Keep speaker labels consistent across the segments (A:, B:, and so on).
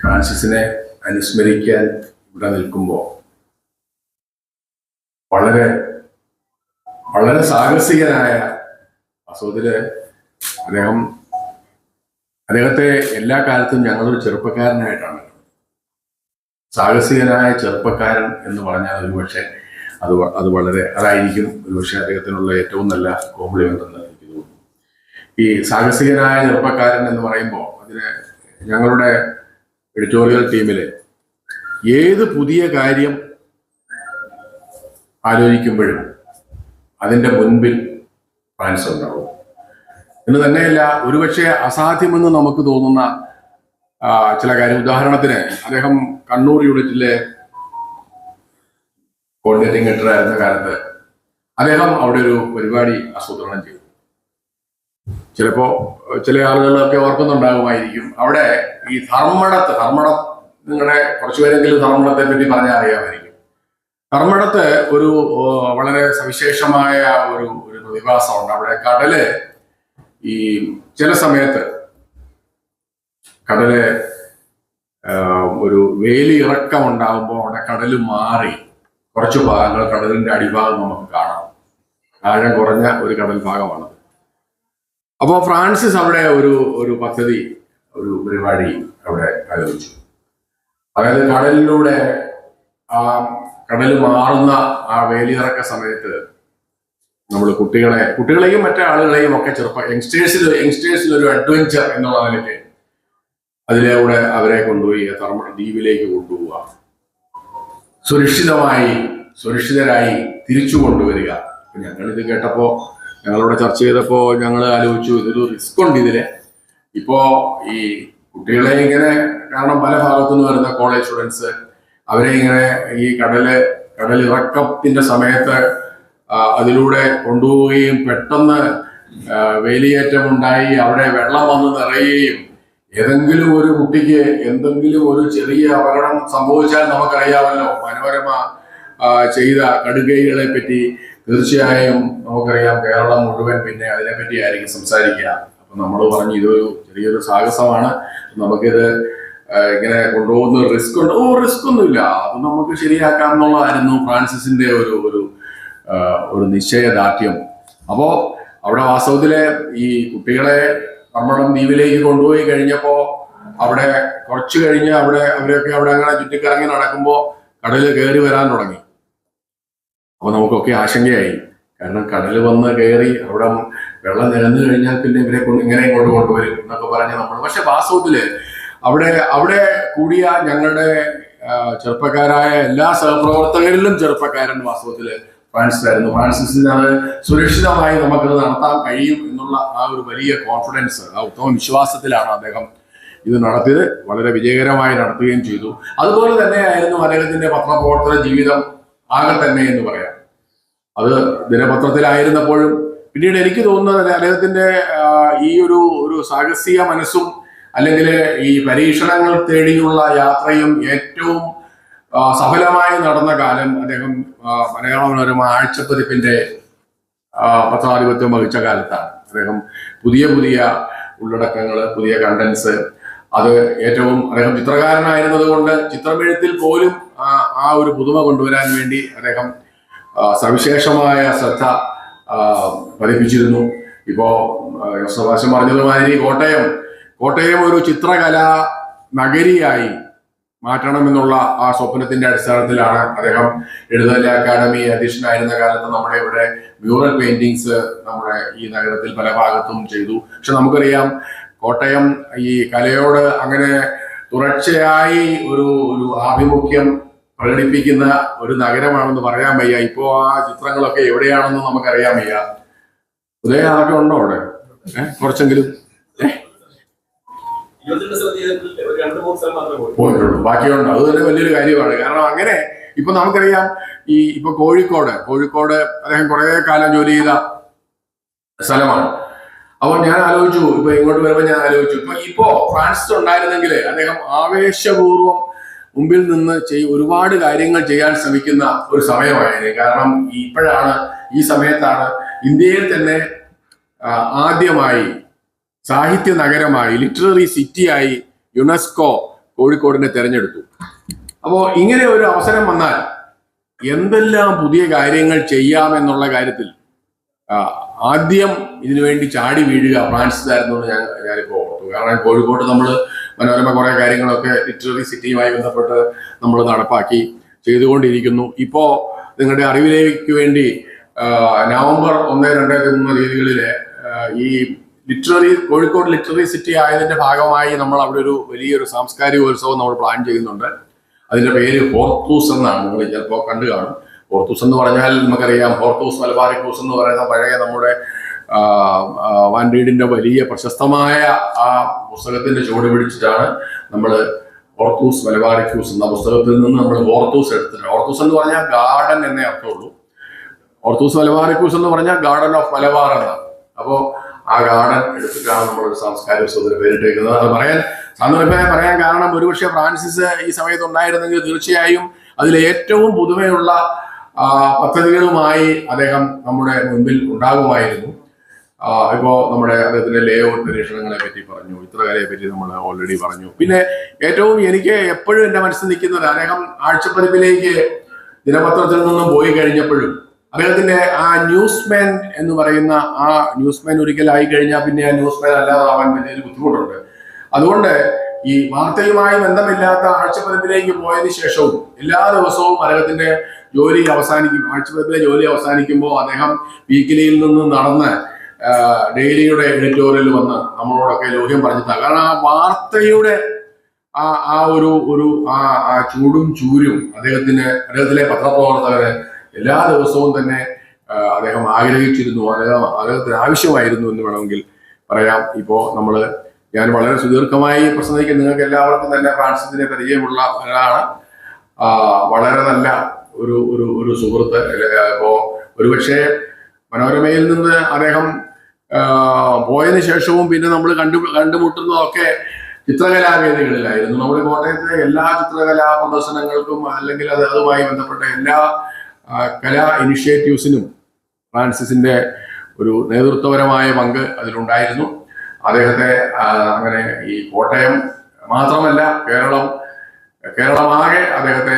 A: ഫ്രാൻസിസിനെ അനുസ്മരിക്കാൻ ഇവിടെ നിൽക്കുമ്പോൾ വളരെ വളരെ സാഹസികനായ അസോദിൽ അദ്ദേഹം അദ്ദേഹത്തെ എല്ലാ കാലത്തും ഞങ്ങളൊരു ചെറുപ്പക്കാരനായിട്ടാണ്. സാഹസികനായ ചെറുപ്പക്കാരൻ എന്ന് പറഞ്ഞാൽ ഒരുപക്ഷെ അത് അത് വളരെ അതായിരിക്കും ഒരുപക്ഷെ അദ്ദേഹത്തിനുള്ള ഏറ്റവും നല്ല കോംപ്ലിമെന്റ് എന്ന് എനിക്ക് തോന്നുന്നു. ഈ സാഹസികനായ ചെറുപ്പക്കാരൻ എന്ന് പറയുമ്പോൾ അതിന് ഞങ്ങളുടെ എഡിറ്റോറിയൽ ടീമിൽ ഏത് പുതിയ കാര്യം ആലോചിക്കുമ്പോഴും അതിന്റെ മുൻപിൽ ഫാൻസ് ഉണ്ടാവും. എന്ന് തന്നെയല്ല ഒരുപക്ഷെ അസാധ്യമെന്ന് നമുക്ക് തോന്നുന്ന ചില കാര്യം. ഉദാഹരണത്തിന് അദ്ദേഹം കണ്ണൂർ യൂണിറ്റിലെ കോർഡിനേറ്റിംഗ് ഹെഡർ ആയിരുന്ന കാലത്ത് അദ്ദേഹം അവിടെ ഒരു പരിപാടി ആസൂത്രണം ചെയ്തു. ചിലപ്പോ ചില ആളുകളൊക്കെ ഓർക്കുന്നുണ്ടാകുമായിരിക്കും. അവിടെ ഈ ധർമ്മടത്ത് ധർമ്മടം നിങ്ങളുടെ കുറച്ചുപേരെങ്കിലും ധർമ്മടത്തെ പറ്റി പറഞ്ഞാൽ അറിയാമായിരിക്കും. ധർമ്മടത്ത് ഒരു വളരെ സവിശേഷമായ ഒരു ഒരു പ്രതിഭാസമുണ്ട്. അവിടെ കടൽ ഈ ചില സമയത്ത് കടൽ ഒരു വേലി ഇറക്കം ഉണ്ടാകുമ്പോൾ അവിടെ കടൽ മാറി കുറച്ച് ഭാഗങ്ങൾ കടലിന്റെ അടിഭാഗം നമുക്ക് കാണാം. ആഴം കുറഞ്ഞ ഒരു കടൽ ഭാഗമാണ് അപ്പോൾ ഫ്രാൻസിസ് അവിടെ ഒരു ഒരു പദ്ധതി ഒരു പരിപാടി അവിടെ ആലോചിച്ചു അതായത് കടലിലൂടെ ആ കടൽ മാറുന്ന ആ വേലിയിറക്ക സമയത്ത് നമ്മൾ കുട്ടികളെ കുട്ടികളെയും മറ്റേ ആളുകളെയും ഒക്കെ ചെറുപ്പം യങ്സ്റ്റേഴ്സിൽ യങ്സ്റ്റേഴ്സിൽ ഒരു അഡ്വഞ്ചർ എന്നുള്ള നിലയ്ക്ക് അതിലൂടെ അവരെ കൊണ്ടുപോയി തർമ്മ ദ്വീപിലേക്ക് കൊണ്ടുപോവുക. സുരക്ഷിതമായി സുരക്ഷിതരായി തിരിച്ചു കൊണ്ടുവരിക. ഞങ്ങളിത് കേട്ടപ്പോ ഞങ്ങളിവിടെ ചർച്ച ചെയ്തപ്പോൾ ഞങ്ങൾ ആലോചിച്ചു ഇതൊരു റിസ്ക് ഉണ്ട് ഇതിൽ. ഇപ്പോ ഈ കുട്ടികളെ ഇങ്ങനെ കാരണം പല ഭാഗത്തു നിന്ന് വരുന്ന കോളേജ് സ്റ്റുഡൻസ് അവരെ ഇങ്ങനെ ഈ കടൽ കടലിറക്കത്തിന്റെ സമയത്ത് അതിലൂടെ കൊണ്ടുപോവുകയും പെട്ടെന്ന് വേലിയേറ്റം ഉണ്ടായി അവിടെ വെള്ളം വന്ന് നിറയുകയും ഏതെങ്കിലും ഒരു കുട്ടിക്ക് എന്തെങ്കിലും ഒരു ചെറിയ അപകടം സംഭവിച്ചാൽ നമുക്കറിയാമല്ലോ. മനോരമ ചെയ്ത കടുകൈകളെ പറ്റി തീർച്ചയായും നമുക്കറിയാം കേരളം മുഴുവൻ പിന്നെ അതിനെപ്പറ്റി ആയിരിക്കും സംസാരിക്കുക. അപ്പൊ നമ്മൾ പറഞ്ഞു ഇതൊരു ചെറിയൊരു സാഹസമാണ്. നമുക്കിത് ഇങ്ങനെ കൊണ്ടുപോകുന്ന റിസ്ക് ഉണ്ട്. ഓ റിസ്ക് ഒന്നുമില്ല. അത് നമുക്ക് ശരിയാക്കാം എന്നുള്ളതായിരുന്നു ഫ്രാൻസിസിന്റെ ഒരു ഒരു ഒരു നിശ്ചയദാർഢ്യം. അപ്പോ അവിടെ വാസ്തവത്തിൽ ഈ കുട്ടികളെ നമ്മുടെ ദ്വീപിലേക്ക് കൊണ്ടുപോയി കഴിഞ്ഞപ്പോ അവിടെ കുറച്ച് കഴിഞ്ഞ് അവിടെ അവരൊക്കെ അവിടെ അങ്ങനെ ചുറ്റിക്കറങ്ങി നടക്കുമ്പോ കടലിൽ കയറി വരാൻ തുടങ്ങി. അപ്പൊ നമുക്കൊക്കെ ആശങ്കയായി. കാരണം കടൽ വന്ന് കയറി അവിടെ വെള്ളം നിരന്നു കഴിഞ്ഞാൽ പിന്നെ ഇവരെ കൊണ്ട് ഇങ്ങനെ ഇങ്ങോട്ട് കൊണ്ടുവരും എന്നൊക്കെ പറഞ്ഞ് നമ്മൾ പക്ഷെ വാസ്തവത്തിൽ അവിടെ അവിടെ കൂടിയ ഞങ്ങളുടെ ചെറുപ്പക്കാരായ എല്ലാ സഹപ്രവർത്തകരിലും ചെറുപ്പക്കാരൻ വാസ്തവത്തിൽ ഫ്രാൻസിലായിരുന്നു ഫ്രാൻസിസിനാണ് സുരക്ഷിതമായി നമുക്കത് നടത്താൻ കഴിയും എന്നുള്ള ആ ഒരു വലിയ കോൺഫിഡൻസ് ആ ഉത്തമ വിശ്വാസത്തിലാണ് അദ്ദേഹം ഇത് നടത്തിയത്. വളരെ വിജയകരമായി നടത്തുകയും ചെയ്തു. അതുപോലെ തന്നെയായിരുന്നു അദ്ദേഹത്തിന്റെ പത്രപ്രവർത്തന ജീവിതം. ആകെ തന്നെ എന്ന് പറയാം. അത് ദിനപത്രത്തിലായിരുന്നപ്പോഴും പിന്നീട് എനിക്ക് തോന്നുന്നത് അദ്ദേഹത്തിന്റെ ഈ ഒരു ഒരു സാഹസിക മനസ്സും അല്ലെങ്കിൽ ഈ പരീക്ഷണങ്ങൾ തേടിയുള്ള യാത്രയും ഏറ്റവും സഫലമായി നടന്ന കാലം അദ്ദേഹം മലയാള മനോരമ ആഴ്ചപ്പതിപ്പിന്റെ പത്രാധിപത്യം വഹിച്ച കാലത്താണ്. അദ്ദേഹം പുതിയ പുതിയ ഉള്ളടക്കങ്ങൾ പുതിയ കണ്ടന്റ്സ് അത് ഏറ്റവും അദ്ദേഹം ചിത്രകാരനായിരുന്നത് കൊണ്ട് ചിത്രമെഴുത്തിൽ പോലും ആ ഒരു പുതുമ കൊണ്ടുവരാൻ വേണ്ടി അദ്ദേഹം സവിശേഷമായ ശ്രദ്ധ പതിപ്പിച്ചിരുന്നു. ഇപ്പോ സുഭാഷൻ പറഞ്ഞതുമാതിരി കോട്ടയം കോട്ടയം ഒരു ചിത്രകലാ നഗരിയായി മാറ്റണമെന്നുള്ള ആ സ്വപ്നത്തിന്റെ അടിസ്ഥാനത്തിലാണ് അദ്ദേഹം എഴുതല അക്കാദമി അധ്യക്ഷനായിരുന്ന കാലത്ത് നമ്മുടെ ഇവിടെ മ്യൂറൽ പെയിന്റിങ്സ് നമ്മുടെ ഈ നഗരത്തിൽ പല ഭാഗത്തും ചെയ്തു. പക്ഷെ നമുക്കറിയാം കോട്ടയം ഈ കലയോട് അങ്ങനെ തുടർച്ചയായി ഒരു ഒരു ആഭിമുഖ്യം പ്രകടിപ്പിക്കുന്ന ഒരു നഗരമാണെന്ന് പറയാൻ വയ്യ. ഇപ്പോ ആ ചിത്രങ്ങളൊക്കെ എവിടെയാണെന്ന് നമുക്കറിയാൻ വയ്യ. ഉദയ അതൊക്കെ ഉണ്ടോ അവിടെ? കുറച്ചെങ്കിലും. പോയിട്ടുള്ളൂ. ബാക്കിയുണ്ട്. അത് തന്നെ വലിയൊരു കാര്യമാണ്. കാരണം അങ്ങനെ ഇപ്പൊ നമുക്കറിയാം ഈ ഇപ്പൊ കോഴിക്കോട്. കോഴിക്കോട് അദ്ദേഹം കുറെ കാലം ജോലി ചെയ്ത സ്ഥലമാണ്. അപ്പോൾ ഞാൻ ആലോചിച്ചു ഇപ്പൊ ഇങ്ങോട്ട് വരുമ്പോൾ ഞാൻ ആലോചിച്ചു ഇപ്പൊ ഇപ്പോ ഫ്രാൻസ് ഉണ്ടായിരുന്നെങ്കിൽ അദ്ദേഹം ആവേശപൂർവം മുമ്പിൽ നിന്ന് ചെയ് ഒരുപാട് കാര്യങ്ങൾ ചെയ്യാൻ ശ്രമിക്കുന്ന ഒരു സമയമായിരുന്നു. കാരണം ഇപ്പോഴാണ് ഈ സമയത്താണ് ഇന്ത്യയിൽ തന്നെ ആദ്യമായി സാഹിത്യ നഗരമായി ലിറ്റററി സിറ്റിയായി യുനെസ്കോ കോഴിക്കോടിനെ തിരഞ്ഞെടുത്തു. അപ്പോൾ ഇങ്ങനെ ഒരു അവസരം വന്നാൽ എന്തെല്ലാം പുതിയ കാര്യങ്ങൾ ചെയ്യാമെന്നുള്ള കാര്യത്തിൽ ആദ്യം ഇതിനുവേണ്ടി ചാടി വീഴുക ഫ്രാൻസിലായിരുന്നു ഞാൻ ഞാനിപ്പോൾ ഓർത്തു. കാരണം കോഴിക്കോട് നമ്മൾ മനോരമ കുറേ കാര്യങ്ങളൊക്കെ ലിറ്റററി സിറ്റിയുമായി ബന്ധപ്പെട്ട് നമ്മൾ നടപ്പാക്കി ചെയ്തുകൊണ്ടിരിക്കുന്നു. ഇപ്പോൾ നിങ്ങളുടെ അറിവിലേക്ക് വേണ്ടി നവംബർ ഒന്ന് രണ്ടായിരത്തി മൂന്ന് രീതികളിൽ ഈ ലിറ്റററി കോഴിക്കോട് ലിറ്റററി സിറ്റി ആയതിന്റെ ഭാഗമായി നമ്മൾ അവിടെ ഒരു വലിയൊരു സാംസ്കാരിക ഉത്സവം നമ്മൾ പ്ലാൻ ചെയ്യുന്നുണ്ട്. അതിന്റെ പേര് ഹോർത്തൂസ് എന്നാണ്. നിങ്ങൾ ചിലപ്പോൾ കണ്ടു കാണും. ഹോർത്തൂസ് എന്ന് പറഞ്ഞാൽ നമുക്കറിയാം. ഹോർത്തൂസ് മലബാറിക്കൂസ് എന്ന് പറയുന്ന പഴയ നമ്മുടെ ആ, ആ, വാൻ റീഡിന്റെ വലിയ പ്രശസ്തമായ ആ പുസ്തകത്തിന്റെ ചുവട് പിടിച്ചിട്ടാണ് നമ്മൾ ഓർത്തൂസ് മലബാറിക്യൂസ് എന്ന പുസ്തകത്തിൽ നിന്ന് നമ്മൾ ഓർത്തൂസ് എടുത്തിട്ടുണ്ട്. ഓർത്തൂസ് എന്ന് പറഞ്ഞാൽ ഗാർഡൻ എന്നേ അർത്ഥമുള്ളൂ. ഓർത്തൂസ് മലബാറിക്യൂസ് എന്ന് പറഞ്ഞാൽ ഗാർഡൻ ഓഫ് മലബാർ എന്നാണ്. അപ്പോൾ ആ ഗാർഡൻ എടുത്തിട്ടാണ് നമ്മളൊരു സാംസ്കാരിക സ്വതന്ത്ര പേരിട്ടേക്കുന്നത്. അത് പറയാൻ സാന്ദർഭികമായി പറയാൻ കാരണം ഒരുപക്ഷെ ഫ്രാൻസിസ് ഈ സമയത്ത് ഉണ്ടായിരുന്നെങ്കിൽ തീർച്ചയായും അതിൽ ഏറ്റവും പുതുമയുള്ള പദ്ധതികളുമായി അദ്ദേഹം നമ്മുടെ മുൻപിൽ ഉണ്ടാകുമായിരുന്നു. ഇപ്പോ നമ്മുടെ അദ്ദേഹത്തിന്റെ ലേ ഔട്ട് പരീക്ഷണങ്ങളെ പറ്റി പറഞ്ഞു ഇത്രകാലയെ പറ്റി നമ്മൾ ഓൾറെഡി പറഞ്ഞു. പിന്നെ ഏറ്റവും എനിക്ക് എപ്പോഴും എന്റെ മനസ്സിൽ നിൽക്കുന്നത് അദ്ദേഹം ആഴ്ചപ്പതിപ്പിലേക്ക് ദിനപത്രത്തിൽ നിന്നും പോയി കഴിഞ്ഞപ്പോഴും അദ്ദേഹത്തിന്റെ ആ ന്യൂസ്മാൻ എന്ന് പറയുന്ന ആ ന്യൂസ്മാൻ ഒരിക്കലായി കഴിഞ്ഞാൽ പിന്നെ ആ ന്യൂസ്മാൻ അല്ലാതാവാൻ വലിയൊരു ബുദ്ധിമുട്ടുണ്ട്. അതുകൊണ്ട് ഈ വാർത്തയുമായി ബന്ധമില്ലാത്ത ആഴ്ചപ്പതിപ്പിലേക്ക് പോയതിന് ശേഷവും എല്ലാ ദിവസവും അദ്ദേഹത്തിന്റെ ജോലി അവസാനിക്കും ആഴ്ചപ്പതിപ്പിലെ ജോലി അവസാനിക്കുമ്പോൾ അദ്ദേഹം വീക്കിലിയിൽ നിന്ന് നടന്ന് ഡെയിലിയുടെ എഡിറ്റോറിയൽ വന്ന് നമ്മളോടൊക്കെ ലോഹ്യം പറഞ്ഞിട്ടാണ് കാരണം ആ വാർത്തയുടെ ആ ആ ഒരു ഒരു ആ ആ ചൂടും ചൂരും അദ്ദേഹത്തിന് അദ്ദേഹത്തിലെ പത്രപ്രവർത്തകര് എല്ലാ ദിവസവും തന്നെ അദ്ദേഹം ആഗ്രഹിച്ചിരുന്നു. അദ്ദേഹം അദ്ദേഹത്തിന് ആവശ്യമായിരുന്നു എന്ന് വേണമെങ്കിൽ പറയാം. ഇപ്പോ നമ്മൾ ഞാൻ വളരെ സുദീർഘമായി പ്രസംഗിക്കും. നിങ്ങൾക്ക് എല്ലാവർക്കും തന്നെ ഫ്രാൻസിസിനെ പരിചയമുള്ള ഒരാളാണ്. വളരെ നല്ല ഒരു ഒരു ഒരു സുഹൃത്ത്. ഇപ്പോ ഒരുപക്ഷെ മനോരമയിൽ നിന്ന് അദ്ദേഹം പോയതിന് ശേഷവും പിന്നെ നമ്മൾ കണ്ടു കണ്ടുമുട്ടുന്നതൊക്കെ ചിത്രകലാവേദികളിലായിരുന്നു. നമ്മുടെ കോട്ടയത്തെ എല്ലാ ചിത്രകലാ പ്രദർശനങ്ങൾക്കും അല്ലെങ്കിൽ അത് അതുമായി ബന്ധപ്പെട്ട എല്ലാ കലാ ഇനിഷ്യേറ്റീവ്സിനും ഫ്രാൻസിസിന്റെ ഒരു നേതൃത്വപരമായ പങ്ക് അതിലുണ്ടായിരുന്നു. അദ്ദേഹത്തെ അങ്ങനെ ഈ കോട്ടയം മാത്രമല്ല കേരളം കേരളമാകെ അദ്ദേഹത്തെ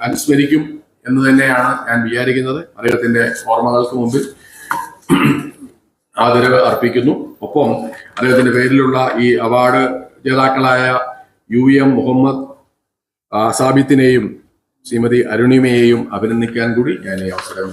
A: അനുസ്മരിക്കും എന്ന് തന്നെയാണ് ഞാൻ വിചാരിക്കുന്നത്. അദ്ദേഹത്തിന്റെ ഓർമ്മകൾക്ക് മുമ്പിൽ ആദരവ് അർപ്പിക്കുന്നു. ഒപ്പം അദ്ദേഹത്തിന്റെ പേരിലുള്ള ഈ അവാർഡ് ജേതാക്കളായ യു എം മുഹമ്മദ് സാബിത്തിനെയും ശ്രീമതി അരുണിമയെയും അഭിനന്ദിക്കാൻ കൂടി ഞാൻ ഈ അവസരം